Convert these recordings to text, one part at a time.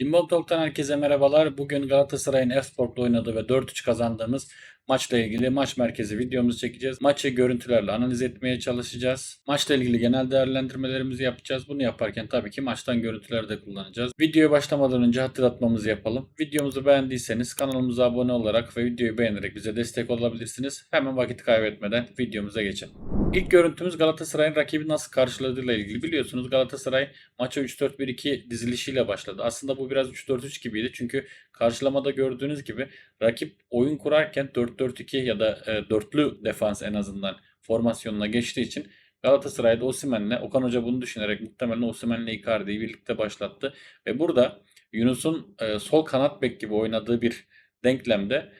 Cimbom Talk'tan herkese merhabalar. Bugün Galatasaray'ın Esport'la oynadığı ve 4-3 kazandığımız maçla ilgili maç merkezi videomuzu çekeceğiz. Maçı görüntülerle analiz etmeye çalışacağız. Maçla ilgili genel değerlendirmelerimizi yapacağız. Bunu yaparken tabii ki maçtan görüntüler de kullanacağız. Videoya başlamadan önce hatırlatmamızı yapalım. Videomuzu beğendiyseniz kanalımıza abone olarak ve videoyu beğenerek bize destek olabilirsiniz. Hemen vakit kaybetmeden videomuza geçelim. İlk görüntümüz Galatasaray'ın rakibi nasıl karşıladığıyla ilgili. Biliyorsunuz Galatasaray maça 3-4-1-2 dizilişiyle başladı. Aslında bu biraz 3-4-3 gibiydi. Çünkü karşılamada gördüğünüz gibi rakip oyun kurarken 4-4-2 ya da e, dörtlü defans en azından formasyonuna geçtiği için Galatasaray'da Osimhen'le Okan Hoca bunu düşünerek muhtemelen Osimhen'le Icardi'yi birlikte başlattı. Ve burada Yunus'un e, sol kanat bek gibi oynadığı bir denklemde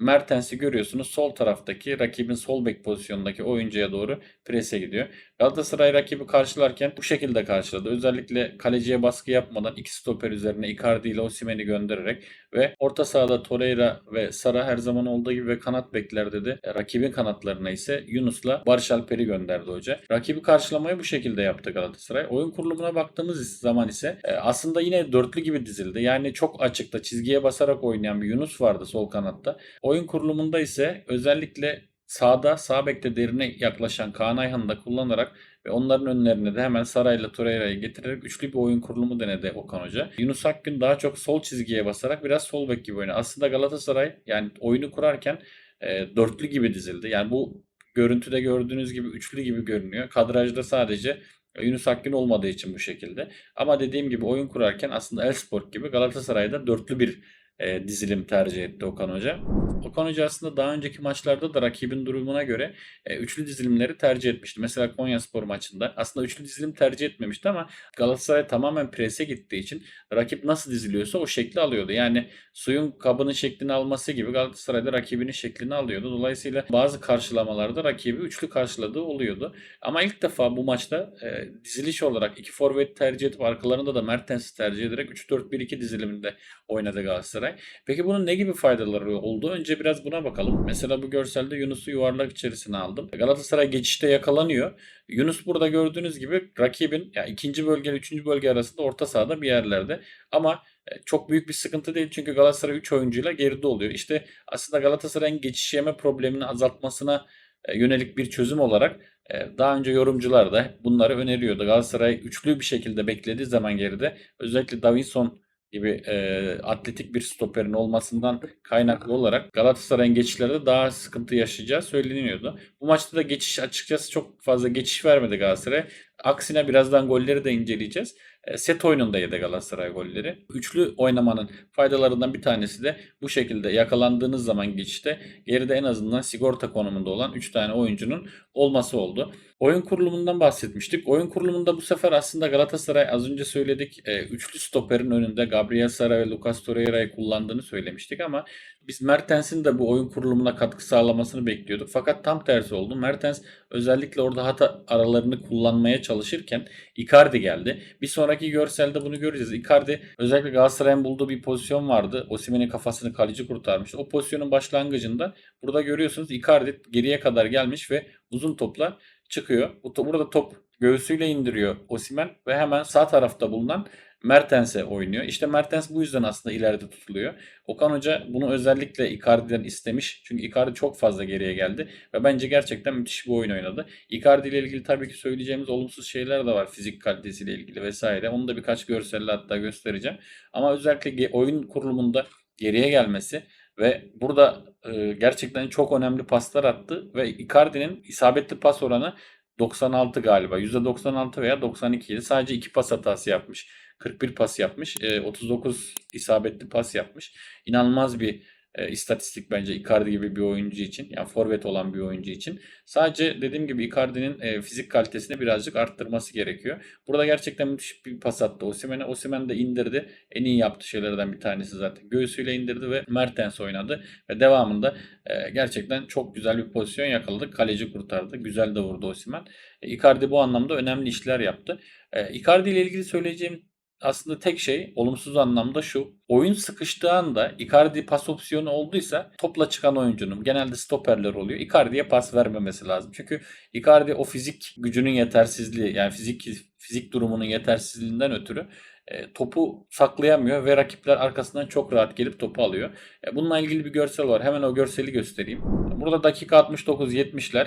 Mertens'i görüyorsunuz. Sol taraftaki rakibin sol bek pozisyonundaki oyuncuya doğru prese gidiyor. Galatasaray rakibi karşılarken bu şekilde karşıladı. Özellikle kaleciye baskı yapmadan iki stoper üzerine Icardi ile Osimhen'i göndererek ve orta sahada Torreira ve Sara her zaman olduğu gibi ve kanat beklerde de e, rakibin kanatlarına ise Yunus'la Barış Alper'i gönderdi hoca. Rakibi karşılamayı bu şekilde yaptı Galatasaray. Oyun kurulumuna baktığımız zaman ise e, aslında yine dörtlü gibi dizildi. Yani çok açıkta çizgiye basarak oynayan bir Yunus vardı sol kanatta. Oyun kurulumunda ise özellikle sağda sağ bekte derine yaklaşan Kaan Ayhan'ı da kullanarak ve onların önlerine de hemen Saray'la Torreira'yı getirerek üçlü bir oyun kurulumu denedi Okan Hoca. Yunus Akgün daha çok sol çizgiye basarak biraz sol bek gibi oynadı. Aslında Galatasaray yani oyunu kurarken e, dörtlü gibi dizildi. Yani bu görüntüde gördüğünüz gibi üçlü gibi görünüyor. Kadrajda sadece Yunus Akgün olmadığı için bu şekilde. Ama dediğim gibi oyun kurarken aslında Elsport gibi Galatasaray'da dörtlü bir e, dizilim tercih etti Okan Hoca. Okan Hoca aslında daha önceki maçlarda da rakibin durumuna göre e, üçlü dizilimleri tercih etmişti. Mesela Konya Spor maçında aslında üçlü dizilim tercih etmemişti ama Galatasaray tamamen prese gittiği için rakip nasıl diziliyorsa o şekli alıyordu. Yani suyun kabının şeklini alması gibi Galatasaray'da rakibinin şeklini alıyordu. Dolayısıyla bazı karşılamalarda rakibi üçlü karşıladığı oluyordu. Ama ilk defa bu maçta e, diziliş olarak iki forvet tercih edip arkalarında da Mertens'i tercih ederek 3-4-1-2 diziliminde oynadı Galatasaray. Peki bunun ne gibi faydaları oldu? Önce biraz buna bakalım. Mesela bu görselde Yunus'u yuvarlak içerisine aldım. Galatasaray geçişte yakalanıyor. Yunus burada gördüğünüz gibi rakibin yani ikinci bölge ile üçüncü bölge arasında orta sahada bir yerlerde. Ama e, çok büyük bir sıkıntı değil çünkü Galatasaray 3 oyuncuyla geride oluyor. İşte aslında Galatasaray'ın geçiş yeme problemini azaltmasına e, yönelik bir çözüm olarak e, daha önce yorumcular da bunları öneriyordu. Galatasaray üçlü bir şekilde beklediği zaman geride özellikle Davinson gibi e, atletik bir stoperin olmasından kaynaklı olarak Galatasaray'ın geçişlerde daha sıkıntı yaşayacağı söyleniyordu. Bu maçta da geçiş açıkçası çok fazla geçiş vermedi Galatasaray. Aksine birazdan golleri de inceleyeceğiz. E, set oyununda Galatasaray golleri. Üçlü oynamanın faydalarından bir tanesi de bu şekilde yakalandığınız zaman geçişte geride en azından sigorta konumunda olan 3 tane oyuncunun olması oldu. Oyun kurulumundan bahsetmiştik. Oyun kurulumunda bu sefer aslında Galatasaray az önce söyledik e, üçlü stoperin önünde Gabriel Sara ve Lucas Torreira'yı kullandığını söylemiştik ama biz Mertens'in de bu oyun kurulumuna katkı sağlamasını bekliyorduk. Fakat tam tersi oldu. Mertens özellikle orada hata aralarını kullanmaya çalışırken Icardi geldi. Bir sonraki görselde bunu göreceğiz. Icardi özellikle Galatasaray'ın bulduğu bir pozisyon vardı. Osimhen'in kafasını kaleci kurtarmıştı. O pozisyonun başlangıcında burada görüyorsunuz Icardi geriye kadar gelmiş ve uzun topla çıkıyor. Burada top göğsüyle indiriyor Osimen ve hemen sağ tarafta bulunan Mertens'e oynuyor. İşte Mertens bu yüzden aslında ileride tutuluyor. Okan Hoca bunu özellikle Icardi'den istemiş. Çünkü Icardi çok fazla geriye geldi ve bence gerçekten müthiş bir oyun oynadı. Icardi ile ilgili tabii ki söyleyeceğimiz olumsuz şeyler de var fizik kalitesiyle ilgili vesaire. Onu da birkaç görselle hatta göstereceğim. Ama özellikle oyun kurulumunda geriye gelmesi ve burada e, gerçekten çok önemli paslar attı ve Icardi'nin isabetli pas oranı 96 galiba. %96 veya 92 idi. Sadece 2 pas hatası yapmış. 41 pas yapmış. E, 39 isabetli pas yapmış. İnanılmaz bir e, istatistik bence Icardi gibi bir oyuncu için. Yani forvet olan bir oyuncu için. Sadece dediğim gibi Icardi'nin e, fizik kalitesini birazcık arttırması gerekiyor. Burada gerçekten müthiş bir pas attı Osimhen'e. Osimhen de indirdi. En iyi yaptığı şeylerden bir tanesi zaten. Göğsüyle indirdi ve Mertens oynadı. Ve devamında e, gerçekten çok güzel bir pozisyon yakaladı. Kaleci kurtardı. Güzel de vurdu Osimhen. E, Icardi bu anlamda önemli işler yaptı. E, Icardi ile ilgili söyleyeceğim aslında tek şey olumsuz anlamda şu. Oyun sıkıştığı anda Icardi pas opsiyonu olduysa topla çıkan oyuncunun genelde stoperler oluyor. Icardi'ye pas vermemesi lazım. Çünkü Icardi o fizik gücünün yetersizliği yani fizik fizik durumunun yetersizliğinden ötürü e, topu saklayamıyor ve rakipler arkasından çok rahat gelip topu alıyor. E, bununla ilgili bir görsel var. Hemen o görseli göstereyim. Burada dakika 69-70'ler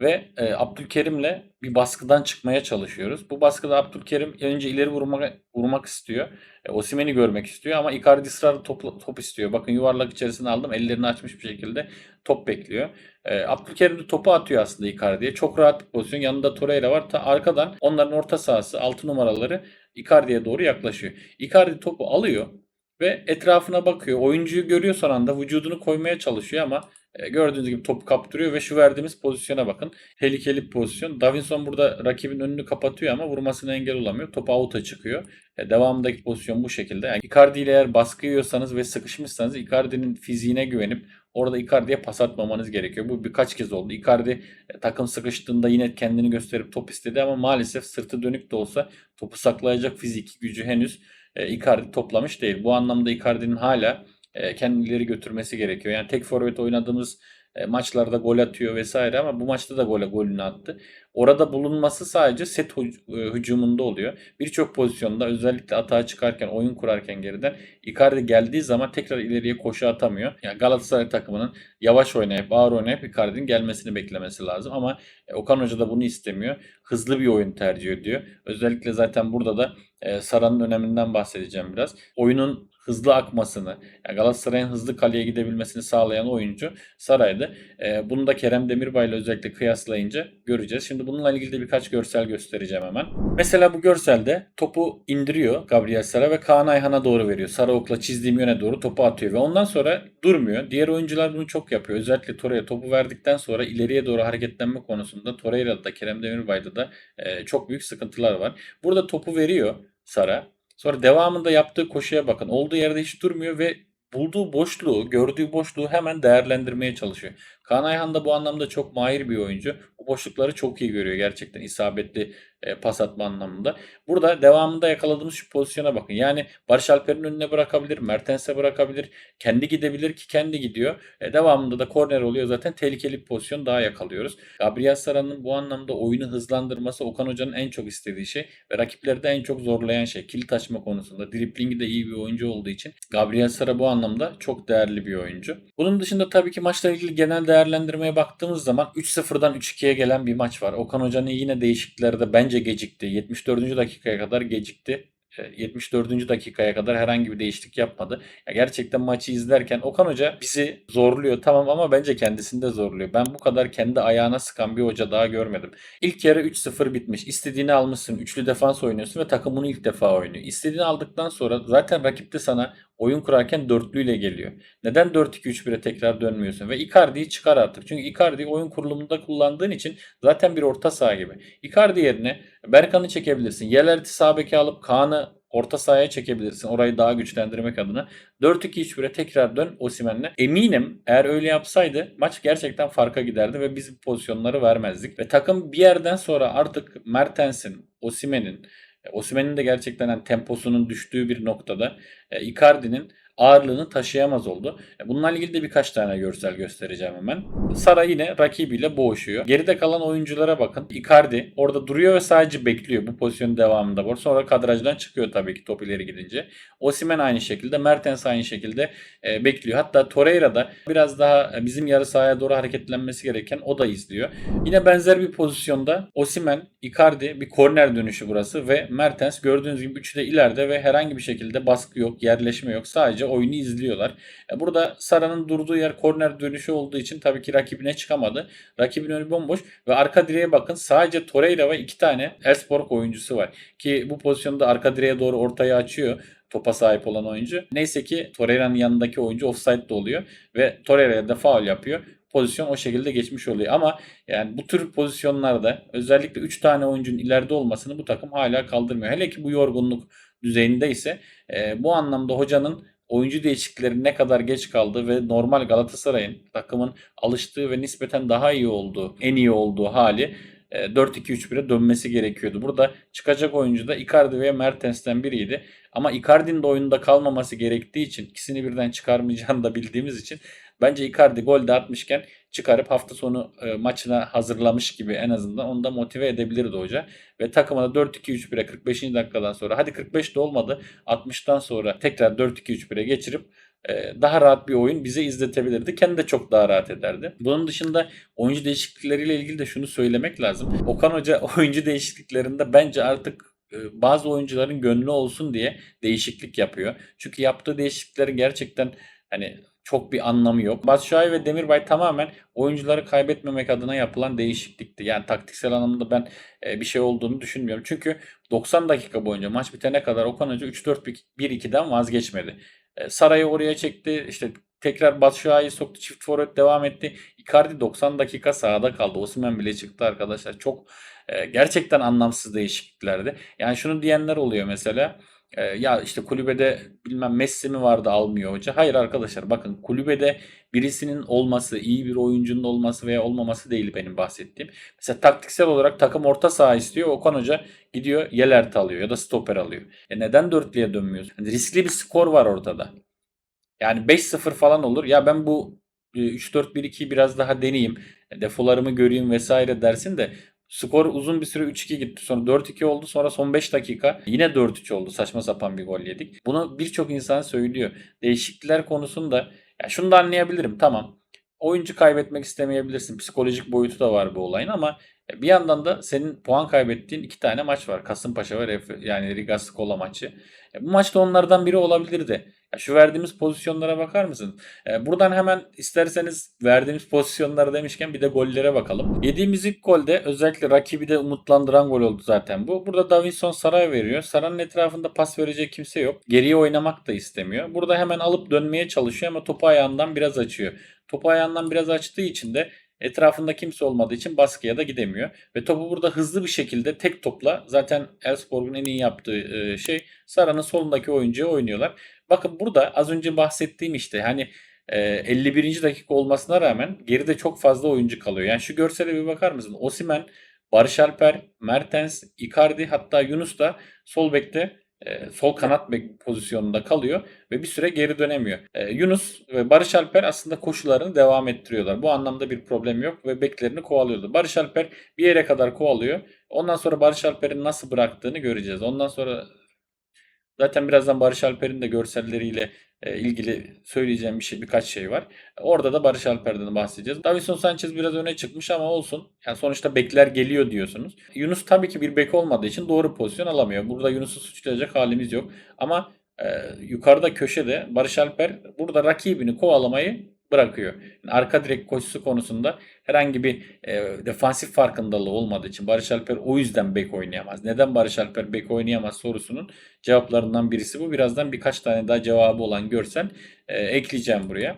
ve e, Abdülkerim'le bir baskıdan çıkmaya çalışıyoruz. Bu baskıda Abdülkerim önce ileri vurmak vurmak istiyor. E, Osimhen'i görmek istiyor ama Icardi ısrarla top, top istiyor. Bakın yuvarlak içerisine aldım. Ellerini açmış bir şekilde top bekliyor. E, Abdülkerim de topu atıyor aslında Icardi'ye. Çok rahat bir pozisyon. Yanında Torreira var. Ta arkadan onların orta sahası 6 numaraları Icardi'ye doğru yaklaşıyor. Icardi topu alıyor ve etrafına bakıyor. Oyuncuyu görüyor son anda vücudunu koymaya çalışıyor ama e, gördüğünüz gibi topu kaptırıyor ve şu verdiğimiz pozisyona bakın. Tehlikeli bir pozisyon. Davinson burada rakibin önünü kapatıyor ama vurmasına engel olamıyor. Top out'a çıkıyor. E, devamındaki pozisyon bu şekilde. Yani Icardi ile eğer baskı yiyorsanız ve sıkışmışsanız Icardi'nin fiziğine güvenip orada Icardi'ye pas atmamanız gerekiyor. Bu birkaç kez oldu. Icardi e, takım sıkıştığında yine kendini gösterip top istedi ama maalesef sırtı dönük de olsa topu saklayacak fiziki gücü henüz e, Icardi toplamış değil. Bu anlamda Icardi'nin hala e, kendileri götürmesi gerekiyor. Yani tek forvet oynadığımız e, maçlarda gol atıyor vesaire ama bu maçta da gole golünü attı. Orada bulunması sadece set e, hücumunda oluyor. Birçok pozisyonda özellikle atağa çıkarken, oyun kurarken geriden Icardi geldiği zaman tekrar ileriye koşu atamıyor. Yani Galatasaray takımının yavaş oynayıp, ağır oynayıp Icardi'nin gelmesini beklemesi lazım ama Okan Hoca da bunu istemiyor. Hızlı bir oyun tercih ediyor. Özellikle zaten burada da Sara'nın öneminden bahsedeceğim biraz. Oyunun hızlı akmasını, yani Galatasaray'ın hızlı kaleye gidebilmesini sağlayan oyuncu Saray'dı. E, bunu da Kerem Demirbay ile özellikle kıyaslayınca göreceğiz. Şimdi bununla ilgili de birkaç görsel göstereceğim hemen. Mesela bu görselde topu indiriyor Gabriel Sara ve Kaan Ayhan'a doğru veriyor. Sara çizdiğim yöne doğru topu atıyor ve ondan sonra durmuyor. Diğer oyuncular bunu çok yapıyor. Özellikle Torreira topu verdikten sonra ileriye doğru hareketlenme konusunda Torreira'da da Kerem Demirbay'da da e, çok büyük sıkıntılar var. Burada topu veriyor Sara Sonra devamında yaptığı koşuya bakın. Olduğu yerde hiç durmuyor ve bulduğu boşluğu, gördüğü boşluğu hemen değerlendirmeye çalışıyor. Kaan Ayhan da bu anlamda çok mahir bir oyuncu. Boşlukları çok iyi görüyor gerçekten isabetli e, pas atma anlamında. Burada devamında yakaladığımız şu pozisyona bakın. Yani Barış Alper'in önüne bırakabilir, Mertens'e bırakabilir, kendi gidebilir ki kendi gidiyor. E, devamında da korner oluyor zaten tehlikeli bir pozisyon daha yakalıyoruz. Gabriel Sara'nın bu anlamda oyunu hızlandırması Okan Hoca'nın en çok istediği şey ve rakipleri de en çok zorlayan şey. Kilit açma konusunda. Driplingi de iyi bir oyuncu olduğu için Gabriel Sara bu anlamda çok değerli bir oyuncu. Bunun dışında tabii ki maçla ilgili genel değerlendirmeye baktığımız zaman 3-0'dan 3-2'ye gelen bir maç var. Okan Hoca'nın yine değişikliklerde bence gecikti. 74. dakikaya kadar gecikti. 74. E, dakikaya kadar herhangi bir değişiklik yapmadı. Ya gerçekten maçı izlerken Okan Hoca bizi zorluyor tamam ama bence kendisini de zorluyor. Ben bu kadar kendi ayağına sıkan bir hoca daha görmedim. İlk yarı 3-0 bitmiş. İstediğini almışsın. Üçlü defans oynuyorsun ve takım bunu ilk defa oynuyor. İstediğini aldıktan sonra zaten rakip de sana oyun kurarken dörtlüyle geliyor. Neden 4-2-3-1'e tekrar dönmüyorsun? Ve Icardi'yi çıkar artık. Çünkü Icardi oyun kurulumunda kullandığın için zaten bir orta saha gibi. Icardi yerine Berkan'ı çekebilirsin. Yelerti sağ beke alıp Kaan'ı orta sahaya çekebilirsin. Orayı daha güçlendirmek adına. 4-2-3-1'e tekrar dön Osimen'le. Eminim eğer öyle yapsaydı maç gerçekten farka giderdi ve biz pozisyonları vermezdik. Ve takım bir yerden sonra artık Mertens'in, Osimen'in Osimhen'in de gerçekten yani temposunun düştüğü bir noktada e, Icardi'nin ağırlığını taşıyamaz oldu. E, bununla ilgili de birkaç tane görsel göstereceğim hemen. Sara yine rakibiyle boğuşuyor. Geride kalan oyunculara bakın. Icardi orada duruyor ve sadece bekliyor bu pozisyonun devamında. var. Sonra kadrajdan çıkıyor tabii ki top ileri gidince. Osimhen aynı şekilde, Mertens aynı şekilde e, bekliyor. Hatta Torreira da biraz daha e, bizim yarı sahaya doğru hareketlenmesi gereken o da izliyor. Yine benzer bir pozisyonda Osimhen, Icardi bir korner dönüşü burası ve Mertens gördüğünüz gibi üçü de ileride ve herhangi bir şekilde baskı yok, yerleşme yok. Sadece oyunu izliyorlar. E, burada Sara'nın durduğu yer korner dönüşü olduğu için tabii ki rakibine çıkamadı. Rakibin önü bomboş ve arka direğe bakın sadece Torreira ve iki tane Elfsborg oyuncusu var. Ki bu pozisyonda arka direğe doğru ortayı açıyor topa sahip olan oyuncu. Neyse ki Torreira'nın yanındaki oyuncu offside'de oluyor ve Torreira'ya da faul yapıyor pozisyon o şekilde geçmiş oluyor. Ama yani bu tür pozisyonlarda özellikle 3 tane oyuncunun ileride olmasını bu takım hala kaldırmıyor. Hele ki bu yorgunluk düzeyinde ise e, bu anlamda hocanın oyuncu değişiklikleri ne kadar geç kaldı ve normal Galatasaray'ın takımın alıştığı ve nispeten daha iyi olduğu, en iyi olduğu hali e, 4-2-3-1'e dönmesi gerekiyordu. Burada çıkacak oyuncu da Icardi ve Mertens'ten biriydi. Ama Icardi'nin de oyunda kalmaması gerektiği için ikisini birden çıkarmayacağını da bildiğimiz için bence Icardi gol de atmışken çıkarıp hafta sonu e, maçına hazırlamış gibi en azından onu da motive edebilirdi hoca. Ve takıma da 4-2-3-1'e 45. dakikadan sonra hadi 45 de olmadı 60'tan sonra tekrar 4-2-3-1'e geçirip e, daha rahat bir oyun bize izletebilirdi. Kendi de çok daha rahat ederdi. Bunun dışında oyuncu değişiklikleriyle ilgili de şunu söylemek lazım. Okan Hoca oyuncu değişikliklerinde bence artık e, bazı oyuncuların gönlü olsun diye değişiklik yapıyor. Çünkü yaptığı değişikliklerin gerçekten hani çok bir anlamı yok. Batshuayi ve Demirbay tamamen oyuncuları kaybetmemek adına yapılan değişiklikti. Yani taktiksel anlamda ben e, bir şey olduğunu düşünmüyorum. Çünkü 90 dakika boyunca maç bitene kadar Okan Hoca 3-4-1-2'den vazgeçmedi. E, Saray'ı oraya çekti. İşte tekrar Batshuayi'yi soktu. Çift forvet devam etti. Icardi 90 dakika sahada kaldı. Osimhen bile çıktı arkadaşlar. Çok e, gerçekten anlamsız değişikliklerdi. Yani şunu diyenler oluyor mesela. E, ya işte kulübede bilmem Messi mi vardı almıyor hoca. Hayır arkadaşlar bakın kulübede birisinin olması, iyi bir oyuncunun olması veya olmaması değil benim bahsettiğim. Mesela taktiksel olarak takım orta saha istiyor. Okan Hoca gidiyor Yelert alıyor ya da stoper alıyor. E neden dörtlüye dönmüyorsun? Yani riskli bir skor var ortada. Yani 5-0 falan olur. Ya ben bu 3-4-1-2'yi biraz daha deneyeyim. Defolarımı göreyim vesaire dersin de skor uzun bir süre 3-2 gitti. Sonra 4-2 oldu. Sonra son 5 dakika yine 4-3 oldu. Saçma sapan bir gol yedik. Bunu birçok insan söylüyor. Değişiklikler konusunda ya şunu da anlayabilirim. Tamam. Oyuncu kaybetmek istemeyebilirsin. Psikolojik boyutu da var bu olayın ama bir yandan da senin puan kaybettiğin iki tane maç var. Kasımpaşa ve yani Riga Skola maçı. Bu maçta onlardan biri olabilirdi. Şu verdiğimiz pozisyonlara bakar mısın? Ee, buradan hemen isterseniz verdiğimiz pozisyonlara demişken bir de gollere bakalım. Yediğimiz ilk golde özellikle rakibi de umutlandıran gol oldu zaten bu. Burada Davinson Saray veriyor. Saray'ın etrafında pas verecek kimse yok. Geriye oynamak da istemiyor. Burada hemen alıp dönmeye çalışıyor ama topu ayağından biraz açıyor. Topu ayağından biraz açtığı için de Etrafında kimse olmadığı için baskıya da gidemiyor. Ve topu burada hızlı bir şekilde tek topla zaten Elfsborg'un en iyi yaptığı şey Sara'nın solundaki oyuncuya oynuyorlar. Bakın burada az önce bahsettiğim işte hani 51. dakika olmasına rağmen geride çok fazla oyuncu kalıyor. Yani şu görsele bir bakar mısın? Osimen, Barış Alper, Mertens, Icardi hatta Yunus da sol bekte e, sol kanat bek pozisyonunda kalıyor ve bir süre geri dönemiyor. E, Yunus ve Barış Alper aslında koşularını devam ettiriyorlar. Bu anlamda bir problem yok ve beklerini kovalıyordu. Barış Alper bir yere kadar kovalıyor. Ondan sonra Barış Alper'in nasıl bıraktığını göreceğiz. Ondan sonra zaten birazdan Barış Alper'in de görselleriyle e, ilgili söyleyeceğim bir şey birkaç şey var. Orada da Barış Alper'den bahsedeceğiz. Davison Sanchez biraz öne çıkmış ama olsun. Yani sonuçta bekler geliyor diyorsunuz. Yunus tabii ki bir bek olmadığı için doğru pozisyon alamıyor. Burada Yunus'u suçlayacak halimiz yok. Ama e, yukarıda köşede Barış Alper burada rakibini kovalamayı bırakıyor. Yani arka direk koşusu konusunda herhangi bir e, defansif farkındalığı olmadığı için Barış Alper o yüzden bek oynayamaz. Neden Barış Alper bek oynayamaz sorusunun cevaplarından birisi bu. Birazdan birkaç tane daha cevabı olan görsel e, ekleyeceğim buraya.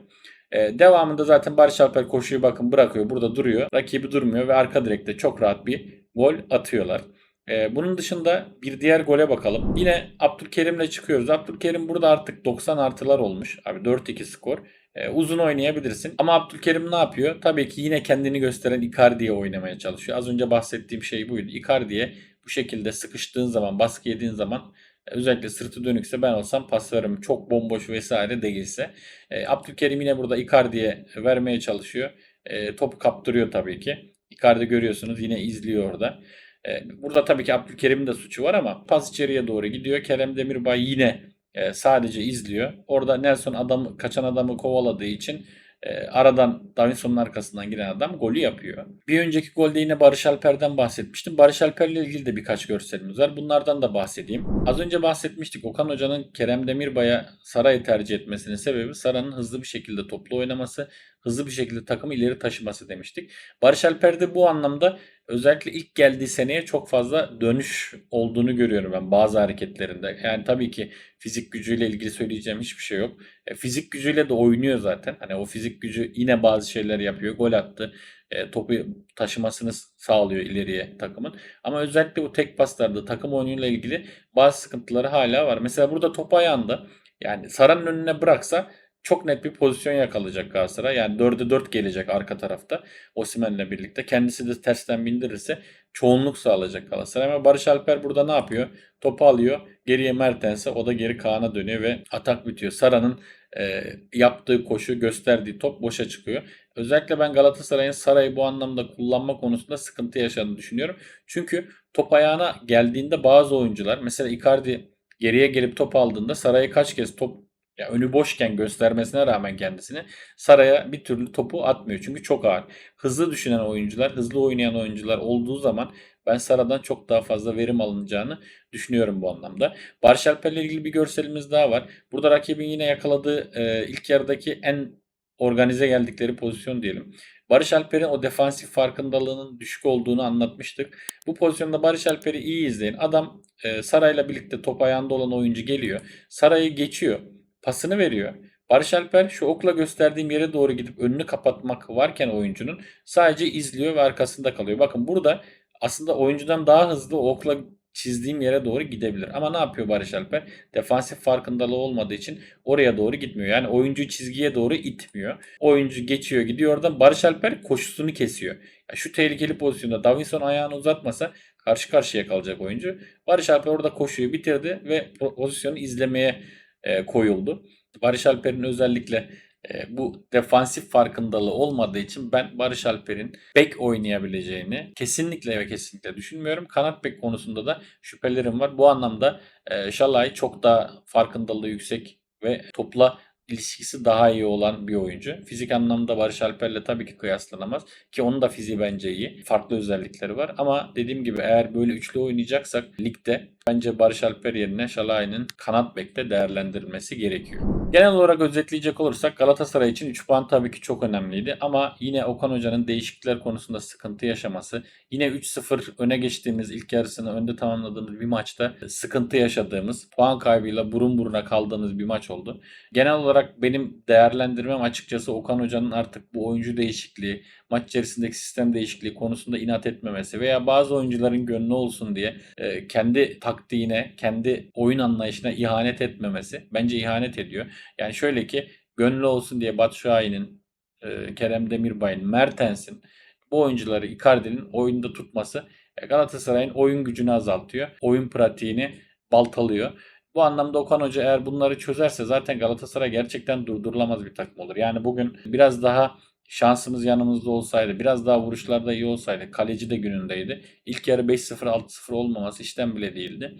E, devamında zaten Barış Alper koşuyu bakın bırakıyor. Burada duruyor. Rakibi durmuyor ve arka direkte çok rahat bir gol atıyorlar. Ee, bunun dışında bir diğer gole bakalım. Yine Abdülkerim'le çıkıyoruz. Abdülkerim burada artık 90 artılar olmuş. Abi 4-2 skor. Ee, uzun oynayabilirsin. Ama Abdülkerim ne yapıyor? Tabii ki yine kendini gösteren Icardi'ye oynamaya çalışıyor. Az önce bahsettiğim şey buydu. Icardi'ye bu şekilde sıkıştığın zaman, baskı yediğin zaman özellikle sırtı dönükse ben olsam pas veririm. Çok bomboş vesaire değilse. E, Abdülkerim yine burada Icardi'ye vermeye çalışıyor. E, topu kaptırıyor tabii ki. Icardi görüyorsunuz yine izliyor orada. E, burada tabii ki Abdülkerim'in de suçu var ama pas içeriye doğru gidiyor. Kerem Demirbay yine e, sadece izliyor. Orada Nelson adam kaçan adamı kovaladığı için e, aradan Davinson'un arkasından giren adam golü yapıyor. Bir önceki golde yine Barış Alper'den bahsetmiştim. Barış Alper'le ilgili de birkaç görselimiz var. Bunlardan da bahsedeyim. Az önce bahsetmiştik. Okan Hoca'nın Kerem Demirbay'a Saray'ı tercih etmesinin sebebi Saray'ın hızlı bir şekilde toplu oynaması, hızlı bir şekilde takımı ileri taşıması demiştik. Barış Alper de bu anlamda özellikle ilk geldiği seneye çok fazla dönüş olduğunu görüyorum ben bazı hareketlerinde. Yani tabii ki fizik gücüyle ilgili söyleyeceğim hiçbir şey yok. E, fizik gücüyle de oynuyor zaten. Hani o fizik gücü yine bazı şeyler yapıyor. Gol attı. E, topu taşımasını sağlıyor ileriye takımın. Ama özellikle bu tek paslarda takım oyunuyla ilgili bazı sıkıntıları hala var. Mesela burada top ayağında yani Saran'ın önüne bıraksa çok net bir pozisyon yakalayacak Galatasaray. Yani 4'e 4 gelecek arka tarafta Osimhen'le birlikte. Kendisi de tersten bindirirse çoğunluk sağlayacak Galatasaray. Ama Barış Alper burada ne yapıyor? Topu alıyor. Geriye Mertens'e o da geri Kaan'a dönüyor ve atak bitiyor. Sara'nın e, yaptığı koşu gösterdiği top boşa çıkıyor. Özellikle ben Galatasaray'ın Saray'ı bu anlamda kullanma konusunda sıkıntı yaşadığını düşünüyorum. Çünkü top ayağına geldiğinde bazı oyuncular mesela Icardi geriye gelip top aldığında Saray'ı kaç kez top ya önü boşken göstermesine rağmen kendisini Saray'a bir türlü topu atmıyor. Çünkü çok ağır. Hızlı düşünen oyuncular, hızlı oynayan oyuncular olduğu zaman ben Sara'dan çok daha fazla verim alınacağını düşünüyorum bu anlamda. Barış Alper'le ilgili bir görselimiz daha var. Burada rakibin yine yakaladığı e, ilk yarıdaki en organize geldikleri pozisyon diyelim. Barış Alper'in o defansif farkındalığının düşük olduğunu anlatmıştık. Bu pozisyonda Barış Alper'i iyi izleyin. Adam e, Saray'la birlikte top ayağında olan oyuncu geliyor. Saray'ı geçiyor. Pasını veriyor. Barış Alper şu okla gösterdiğim yere doğru gidip önünü kapatmak varken oyuncunun sadece izliyor ve arkasında kalıyor. Bakın burada aslında oyuncudan daha hızlı okla çizdiğim yere doğru gidebilir. Ama ne yapıyor Barış Alper? Defansif farkındalığı olmadığı için oraya doğru gitmiyor. Yani oyuncu çizgiye doğru itmiyor. Oyuncu geçiyor gidiyor oradan Barış Alper koşusunu kesiyor. Şu tehlikeli pozisyonda Davinson ayağını uzatmasa karşı karşıya kalacak oyuncu. Barış Alper orada koşuyu bitirdi ve pozisyonu izlemeye e, koyuldu. Barış Alper'in özellikle e, bu defansif farkındalığı olmadığı için ben Barış Alper'in bek oynayabileceğini kesinlikle ve kesinlikle düşünmüyorum. Kanat bek konusunda da şüphelerim var. Bu anlamda e, Şalay çok daha farkındalığı yüksek ve topla ilişkisi daha iyi olan bir oyuncu. Fizik anlamda Barış Alper'le tabii ki kıyaslanamaz. Ki onun da fiziği bence iyi. Farklı özellikleri var. Ama dediğim gibi eğer böyle üçlü oynayacaksak ligde bence Barış Alper yerine Şalay'ın kanat bekte değerlendirilmesi gerekiyor. Genel olarak özetleyecek olursak Galatasaray için 3 puan tabii ki çok önemliydi. Ama yine Okan Hoca'nın değişiklikler konusunda sıkıntı yaşaması, yine 3-0 öne geçtiğimiz ilk yarısını önde tamamladığımız bir maçta sıkıntı yaşadığımız, puan kaybıyla burun buruna kaldığımız bir maç oldu. Genel olarak benim değerlendirmem açıkçası Okan Hoca'nın artık bu oyuncu değişikliği, maç içerisindeki sistem değişikliği konusunda inat etmemesi veya bazı oyuncuların gönlü olsun diye e, kendi taktiğine, kendi oyun anlayışına ihanet etmemesi. Bence ihanet ediyor. Yani şöyle ki gönlü olsun diye Batu Şahin'in, e, Kerem Demirbay'ın, Mertens'in bu oyuncuları Icardi'nin oyunda tutması e, Galatasaray'ın oyun gücünü azaltıyor. Oyun pratiğini baltalıyor. Bu anlamda Okan Hoca eğer bunları çözerse zaten Galatasaray gerçekten durdurulamaz bir takım olur. Yani bugün biraz daha şansımız yanımızda olsaydı, biraz daha vuruşlarda iyi olsaydı, kaleci de günündeydi. İlk yarı 5-0 6-0 olmaması işten bile değildi.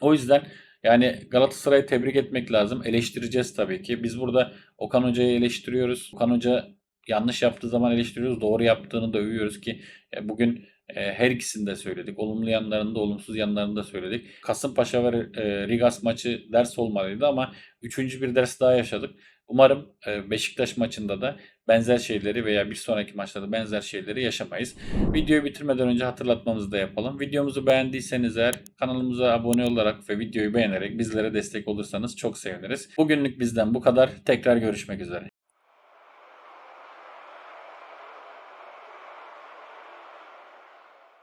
O yüzden yani Galatasaray'ı tebrik etmek lazım. Eleştireceğiz tabii ki. Biz burada Okan Hoca'yı eleştiriyoruz. Okan Hoca yanlış yaptığı zaman eleştiriyoruz. Doğru yaptığını da övüyoruz ki e, bugün her ikisini de söyledik. Olumlu yanlarını da olumsuz yanlarını da söyledik. Kasımpaşa ve Rigas maçı ders olmalıydı ama üçüncü bir ders daha yaşadık. Umarım Beşiktaş maçında da benzer şeyleri veya bir sonraki maçlarda benzer şeyleri yaşamayız. Videoyu bitirmeden önce hatırlatmamızı da yapalım. Videomuzu beğendiyseniz eğer kanalımıza abone olarak ve videoyu beğenerek bizlere destek olursanız çok seviniriz. Bugünlük bizden bu kadar. Tekrar görüşmek üzere.